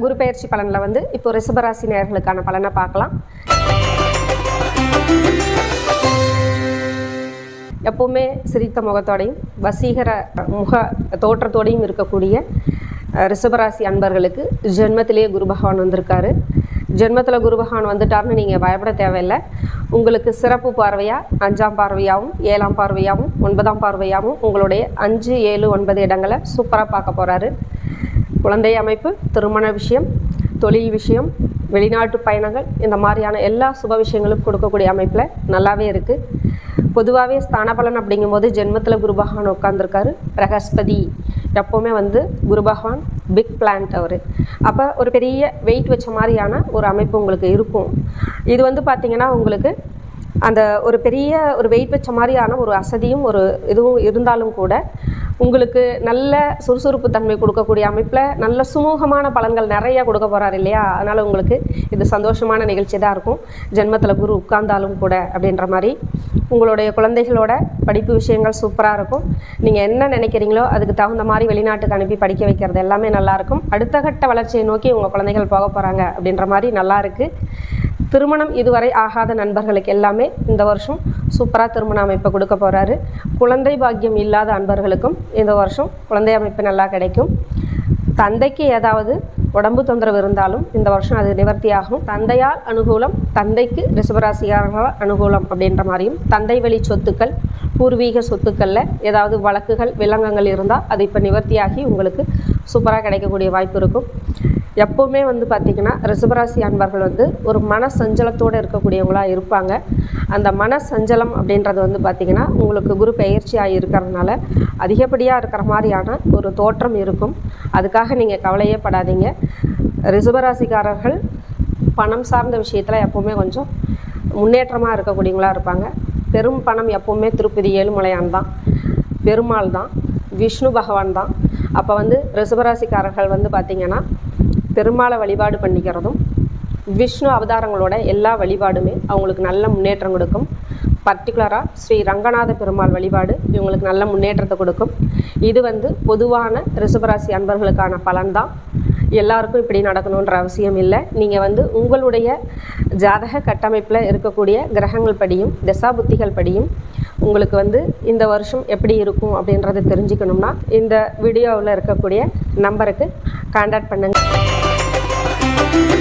குரு பயிற்சி பலனில் வந்து இப்போ ரிஷபராசி நேர்களுக்கான பலனை பார்க்கலாம். எப்போவுமே சிரித்த முகத்தோடையும் வசீகர முக தோற்றத்தோடையும் இருக்கக்கூடிய ரிஷபராசி அன்பர்களுக்கு ஜென்மத்திலேயே குரு பகவான் வந்திருக்காரு. ஜென்மத்தில் குரு பகவான் வந்துட்டார்னு நீங்கள் பயப்பட தேவையில்லை. உங்களுக்கு சிறப்பு பார்வையாக அஞ்சாம் பார்வையாகவும் ஏழாம் பார்வையாகவும் ஒன்பதாம் பார்வையாகவும் உங்களுடைய அஞ்சு ஏழு ஒன்பது இடங்களை சூப்பராக பார்க்க போகிறாரு குழந்தை அமைப்பு திருமண விஷயம் தொழில் விஷயம் வெளிநாட்டு பயணங்கள் இந்த மாதிரியான எல்லா சுப விஷயங்களும் கொடுக்கக்கூடிய அமைப்பில் நல்லாவே இருக்குது பொதுவாகவே ஸ்தானபலன் அப்படிங்கும்போது ஜென்மத்தில் குரு பகவான் உட்காந்துருக்காரு பிரகஸ்பதி எப்போவுமே வந்து குரு பகவான் பிக் பிளான்ட் அவர். அப்போ ஒரு பெரிய வெயிட் வச்ச மாதிரியான ஒரு அமைப்பு உங்களுக்கு இருக்கும். இது வந்து பார்த்திங்கன்னா உங்களுக்கு அந்த ஒரு பெரிய ஒரு வெயிட் வச்ச மாதிரியான ஒரு அசதியும் ஒரு இதுவும் இருந்தாலும் கூட உங்களுக்கு நல்ல சுறுசுறுப்பு தன்மை கொடுக்கக்கூடிய அமைப்பில் நல்ல சுமூகமான பலன்கள் நிறைய கொடுக்க போகிறார் இல்லையா? அதனால் உங்களுக்கு இது சந்தோஷமான நிகழ்ச்சி தான் இருக்கும். ஜென்மத்தில் குரு உட்கார்ந்தாலும் கூட அப்படின்ற மாதிரி உங்களுடைய குழந்தைகளோட படிப்பு விஷயங்கள் சூப்பராக இருக்கும். நீங்கள் என்ன நினைக்கிறீங்களோ அதுக்கு தகுந்த மாதிரி வெளிநாட்டுக்கு அனுப்பி படிக்க வைக்கிறது எல்லாமே நல்லாயிருக்கும் அடுத்த கட்ட வளர்ச்சியை நோக்கி உங்கள் குழந்தைகள் போக போகிறாங்க அப்படின்ற மாதிரி நல்லா இருக்குது திருமணம் இதுவரை ஆகாத நண்பர்களுக்கு எல்லாமே இந்த வருஷம் சூப்பராக திருமண அமைப்பை கொடுக்க போகிறாரு குழந்தை பாக்கியம் இல்லாத அன்பர்களுக்கும் இந்த வருஷம் குழந்தை அமைப்பு நல்லா கிடைக்கும். தந்தைக்கு ஏதாவது உடம்பு தொந்தரவு இருந்தாலும் இந்த வருஷம் அது நிவர்த்தியாகும். தந்தையால் அனுகூலம் தந்தைக்கு ரிஷபராசிகாரர்களால் அனுகூலம் அப்படின்ற மாதிரியும் தந்தை வழி சொத்துக்கள் பூர்வீக சொத்துக்களில் ஏதாவது வழக்குகள் விலங்கங்கள் இருந்தால் அது இப்போ நிவர்த்தியாகி உங்களுக்கு சூப்பராக கிடைக்கக்கூடிய வாய்ப்பு இருக்கும். எப்போவுமே வந்து பார்த்திங்கன்னா ரிசபராசி அன்பர்கள் வந்து ஒரு மன சஞ்சலத்தோடு இருக்கக்கூடியவங்களாக இருப்பாங்க. அந்த மன சஞ்சலம் அப்படின்றது வந்து பார்த்திங்கன்னா உங்களுக்கு குரு பயிற்சியாக இருக்கிறதுனால அதிகப்படியாக இருக்கிற மாதிரியான ஒரு தோற்றம் இருக்கும். அதுக்காக நீங்கள் கவலையே படாதீங்க. ரிசபராசிக்காரர்கள் பணம் சார்ந்த விஷயத்தில் எப்போவுமே கொஞ்சம் முன்னேற்றமாக இருக்கக்கூடியவங்களா இருப்பாங்க. பெரும் பணம் எப்போவுமே திருப்பதி ஏழுமலையான் தான். பெருமாள் தான். விஷ்ணு பகவான் தான். அப்போ வந்து ரிசபராசிக்காரர்கள் வந்து பார்த்திங்கன்னா பெருமாளை வழிபாடு பண்ணிக்கிறதும் விஷ்ணு அவதாரங்களோட எல்லா வழிபாடுமே அவங்களுக்கு நல்ல முன்னேற்றம் கொடுக்கும். பர்டிகுலராக ஸ்ரீ ரங்கநாத பெருமாள் வழிபாடு இவங்களுக்கு நல்ல முன்னேற்றத்தை கொடுக்கும். இது வந்து பொதுவான ரிஷபராசி அன்பர்களுக்கான பலன்தான். எல்லாருக்கும் இப்படி நடக்கணுன்ற அவசியம் இல்லை. நீங்கள் வந்து உங்களுடைய ஜாதக கட்டமைப்பில் இருக்கக்கூடிய கிரகங்கள் படியும் தசாபுத்திகள் படியும் உங்களுக்கு வந்து இந்த வருஷம் எப்படி இருக்கும் அப்படின்றத தெரிஞ்சுக்கணும்னா இந்த வீடியோவில் இருக்கக்கூடிய நம்பருக்கு காண்டாக்ட் பண்ணுங்கள் Thank you.